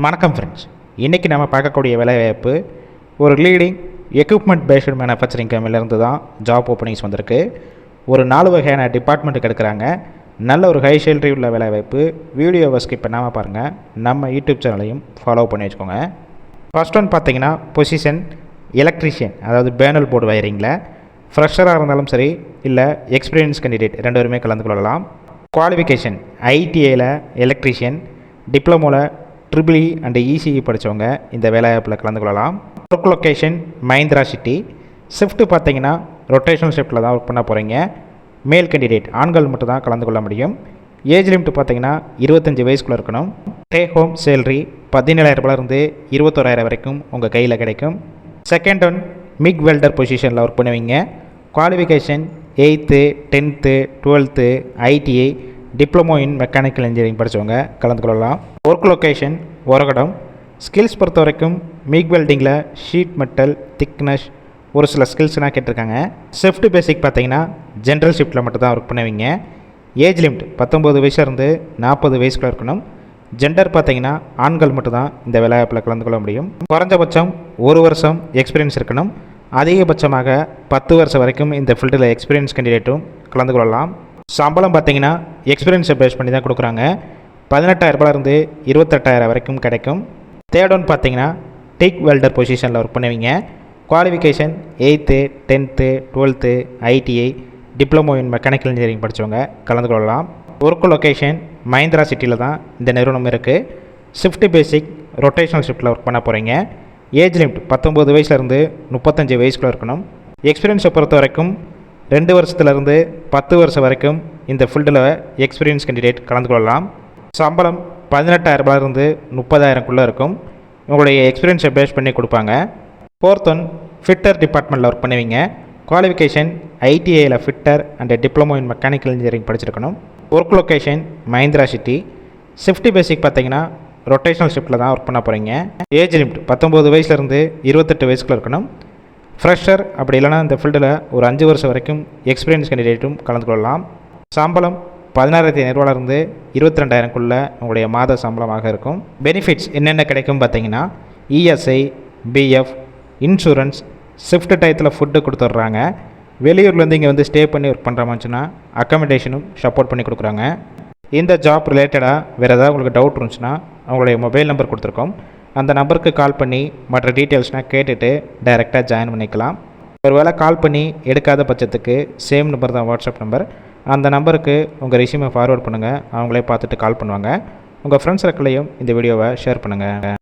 வணக்கம் ஃப்ரெண்ட்ஸ் இன்றைக்கி நம்ம பார்க்கக்கூடிய வேலைவாய்ப்பு ஒரு லீடிங் எக்யூப்மெண்ட் பேஸ்டு மேனுஃபேக்சரிங் கம்பெனிலேருந்து தான் ஜாப் ஓப்பனிங்ஸ் வந்திருக்கு. ஒரு நாலு வகையான டிபார்ட்மெண்ட்டுக்கு எடுக்கிறாங்க. நல்ல ஒரு ஹை சேலரி உள்ள வேலைவாய்ப்பு. வீடியோவை ஸ்கிப் பண்ணாமல் பாருங்கள் நம்ம யூடியூப் சேனலையும் ஃபாலோ பண்ணி வச்சுக்கோங்க. ஃபர்ஸ்ட் ஒன் பார்த்தீங்கன்னா பொசிஷன் எலக்ட்ரிஷியன் அதாவது பேனல் போர்டு வயரிங்கில் ஃப்ரெஷராக இருந்தாலும் சரி இல்லை எக்ஸ்பீரியன்ஸ் கேண்டிடேட் ரெண்டு பேருமே கலந்து கொள்ளலாம். குவாலிஃபிகேஷன் ஐடிஐயில் எலக்ட்ரிஷியன் டிப்ளமோவில் ட்ரிபிள் இ அண்ட் இசிஇ படித்தவங்க இந்த வேலைவாய்ப்பில் கலந்து கொள்ளலாம். Work location Mahindra city shift பார்த்தீங்கன்னா ரொட்டேஷனல் ஷிஃப்ட்டில் தான் ஒர்க் பண்ண போகிறீங்க மேல் கேண்டிடேட் ஆண்கள் மட்டும் தான் கலந்து கொள்ள முடியும். ஏஜ் லிமிட் பார்த்தீங்கன்னா இருபத்தஞ்சி வயசுக்குள்ளே இருக்கணும். டேக் ஹோம் சேலரி பதினேழாயிரரூபாலேருந்து இருபத்தோராயிரம் வரைக்கும் உங்கள் கையில் கிடைக்கும். செகண்ட் ஒன் மிக் வெல்டர் பொசிஷனில் ஒர்க் பண்ணுவீங்க. Qualification eighth tenth twelfth ITI diploma in mechanical engineering படித்தவங்க கலந்து கொள்ளலாம். ஒர்க் லொக்கேஷன் ஒரகடம் ஸ்கில்ஸ் பொறுத்த வரைக்கும் மீக் வெல்டிங்கில் ஷீட் மெட்டல் திக்னஸ் ஒரு சில ஸ்கில்ஸ்லாம் கேட்டிருக்காங்க. ஷிஃப்ட் பேசிக் பார்த்தீங்கன்னா ஜென்ரல் ஷிஃப்ட்டில் மட்டும் தான் ஒர்க் பண்ணுவீங்க. ஏஜ் லிமிட் பத்தொம்பது வயசுலேருந்து நாற்பது வயசுக்குள்ள இருக்கணும். ஜெண்டர் பார்த்தீங்கன்னா ஆண்கள் மட்டும்தான் இந்த வேலைவாய்ப்பில் கலந்து கொள்ள முடியும். குறைஞ்சபட்சம் ஒரு வருஷம் எக்ஸ்பீரியன்ஸ் இருக்கணும். அதிகபட்சமாக பத்து வருஷம் வரைக்கும் இந்த ஃபீல்டில் எக்ஸ்பீரியன்ஸ் கேண்டிடேட்டும் கலந்து கொள்ளலாம். சம்பளம் பார்த்தீங்கன்னா எக்ஸ்பீரியன்ஸை பேஸ் பண்ணி தான் கொடுக்குறாங்க. பதினெட்டாயிரம் ரூபாயிலிருந்து இருபத்தெட்டாயிரம் வரைக்கும் கிடைக்கும். தேர்ட் ஒன் பார்த்தீங்கன்னா டிக் வெல்டர் பொசிஷனில் ஒர்க் பண்ணுவீங்க. Qualification eighth tenth twelfth ITI diploma in mechanical engineering படித்தவங்க கலந்து கொள்ளலாம். ஒர்க் லொக்கேஷன் மஹிந்திரா சிட்டியில் தான் இந்த நிறுவனம் இருக்குது ஷிஃப்ட் பேசிக் ரொட்டேஷனல் ஷிஃப்ட்டில் ஒர்க் பண்ண போகிறீங்க ஏஜ் லிமிட் பத்தொம்பது வயசுலேருந்து முப்பத்தஞ்சு வயசுக்குள்ளே இருக்கணும். எக்ஸ்பீரியன்ஸை பொறுத்த வரைக்கும் ரெண்டு வருஷத்துலேருந்து பத்து வருஷம் வரைக்கும் இந்த ஃபீல்டில் எக்ஸ்பீரியன்ஸ் கேண்டிடேட் கலந்து கொள்ளலாம். சம்பளம் பதினெட்டாயிரம் ரூபாயிலிருந்து முப்பதாயிரம்குள்ளே இருக்கும். உங்களுடைய எக்ஸ்பீரியன்ஸை பேஸ் பண்ணி கொடுப்பாங்க. ஃபோர்த் ஒன் ஃபிட்டர் டிபார்ட்மெண்ட்டில் ஒர்க் பண்ணுவீங்க. Qualification ஐடிஐயில் fitter and diploma in mechanical engineering படிச்சிருக்கணும். Work location Mahindra city. Shift basic பார்த்தீங்கன்னா ரொட்டேஷனல் ஷிஃப்ட்டில் தான் ஒர்க் பண்ண போகிறீங்க ஏஜ் லிமிட் பத்தொம்போது வயசுலேருந்து இருபத்தெட்டு வயசுக்குள்ள இருக்கணும். ஃப்ரெஷர் அப்படி இல்லைனா இந்த ஃபீல்டில் ஒரு அஞ்சு வருஷம் வரைக்கும் எக்ஸ்பீரியன்ஸ் கேண்டிடேட்டும் கலந்து கொள்ளலாம். சம்பளம் பதினாறாயிரத்தி ஐநூறுவாலேருந்து இருபத்தி ரெண்டாயிரம்குள்ளே உங்களுடைய மாத சம்பளமாக இருக்கும். பெனிஃபிட்ஸ் என்னென்ன கிடைக்கும் பார்த்தீங்கன்னா இஎஸ்ஐ பிஎஃப் இன்சூரன்ஸ் ஷிஃப்ட் டயத்தில் ஃபுட்டு கொடுத்துட்றாங்க. வெளியூர்லேருந்து இங்கே வந்து ஸ்டே பண்ணி ஒர்க் பண்ணுற மாதிரிச்சுன்னா அக்காமடேஷனும் சப்போர்ட் பண்ணி கொடுக்குறாங்க. இந்த ஜாப் ரிலேட்டடாக வேறு ஏதாவது உங்களுக்கு டவுட் இருந்துச்சுன்னா அவங்களுடைய மொபைல் நம்பர் கொடுத்துருக்கோம். அந்த நம்பருக்கு கால் பண்ணி மற்ற டீட்டெயில்ஸ்னால் கேட்டுட்டு டைரெக்டாக ஜாயின் பண்ணிக்கலாம். ஒருவேளை கால் பண்ணி எடுக்காத பட்சத்துக்கு சேம் நம்பர் தான் வாட்ஸ்அப் நம்பர் அந்த நம்பருக்கு உங்கள் ரெசியூமை ஃபார்வர்ட் பண்ணுங்கள் அவங்களே பார்த்துட்டு கால் பண்ணுவாங்க. உங்கள் ஃப்ரெண்ட்ஸ் சர்க்கிளையும் இந்த வீடியோவை ஷேர் பண்ணுங்கள்